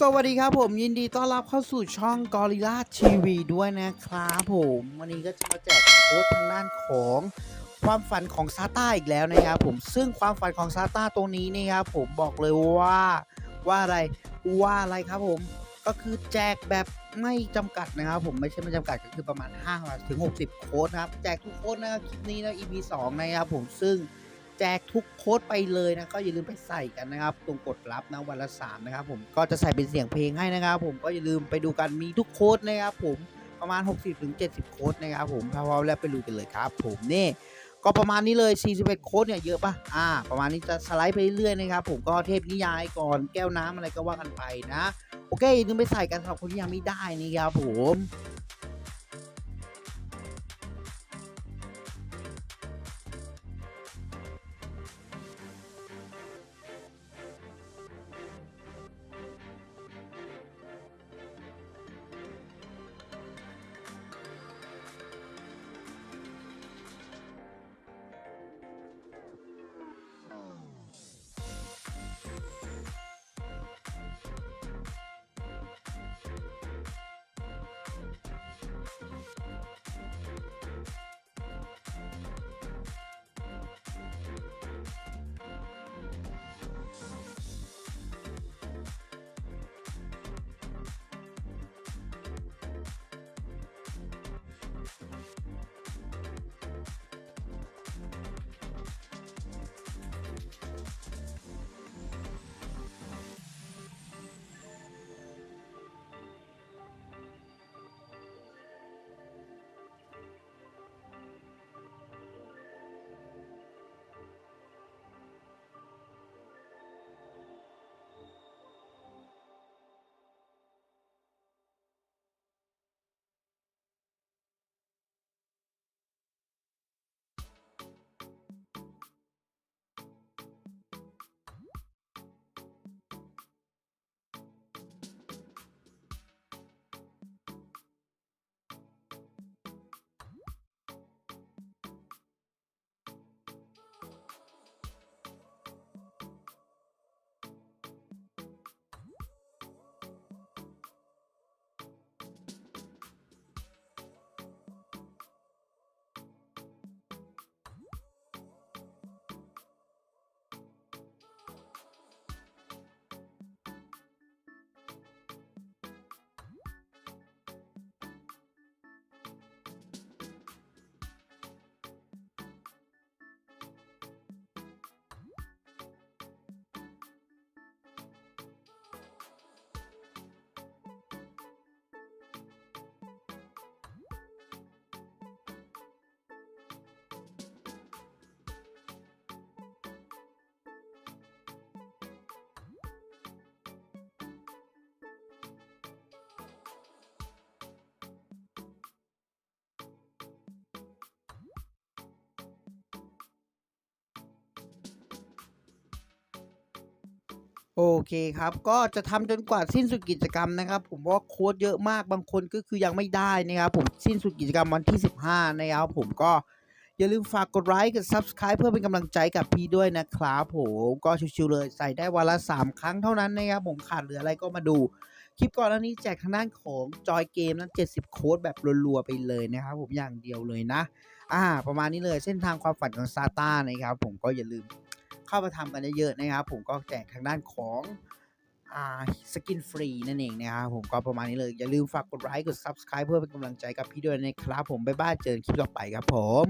สวัสดีครับผมยินดีต้อนรับเข้าสู่ช่อง Gorilla TV ด้วยนะครับผม วันนี้ก็จะมาแจกโค้ดทางด้านของความฝันของซาต้าอีกแล้วนะครับผมซึ่งความฝันของซาต้าตรงนี้นี่ครับผมบอกเลยว่าว่าอะไรว่าอะไรครับผมก็คือแจกแบบไม่จำกัดนะครับ ผมไม่ใช่ไม่จำกัดก็คือประมาณ5ถึง60 โค้ดนะครับ แจกทุกโค้ดนะครับคลิปนี้นะ EP 2 นะครับผมซึ่ง แจกทุกโค้ดไปเลยนะก็อย่าลืมไปใส่กันนะครับตรงกดรับนะวันละ3นะครับผมก็จะใส่เป็นเสียงเพลงให้นะครับ ผมก็อย่าลืมไปดูกันมีทุกโค้ดนะครับผมประมาณ 60-70 โค้ดนะครับผมพร้อมแล้วไปดูกันเลยครับ ผมนี่ก็ประมาณนี้เลย 41 โค้ดเนี่ยเยอะปะอ่า ประมาณนี้จะสไลด์ไปเรื่อยๆนะครับ ผมก็เทพนิยายก่อนแก้วน้ำอะไรก็ว่ากันไปนะ โอเคอย่าลืมไปใส่กันสำหรับคนที่ยังไม่ได้นะครับผม โอเคครับ ก็จะทำจนกว่าสิ้นสุดกิจกรรมนะครับ ผมว่าโค้ดเยอะมากบางคนก็คือยังไม่ได้นะครับ ผมสิ้นสุดกิจกรรมวันที่ 15 นะครับ ผมก็อย่าลืมฝากกดไลค์กด Subscribe เพื่อเป็นกำลังใจกับพี่ด้วยนะครับผมก็ชิวๆเลยใส่ได้วันละ 3 ครั้งเท่านั้นนะครับ ผมขาดเหลืออะไรก็มาดู คลิปก่อนหน้านี้แจกทางด้านของจอยเกมนั้น 70 โค้ดแบบรัวๆไปเลยนะครับ ผมอย่างเดียวเลยนะ อ่า ประมาณนี้เลยเส้นทางความฝันของซาต้านะครับ ผมก็อย่าลืม เข้ามาทำกันเยอะๆนะครับ ผมก็แจกทางด้านของสกินฟรีนั่นเองนะครับผมก็ประมาณนี้เลย อย่าลืมฝากกดไลค์กด Subscribe เพื่อเป็นกำลังใจกับพี่ด้วยนะครับผม บ๊ายบายเจอคลิปต่อไปครับผม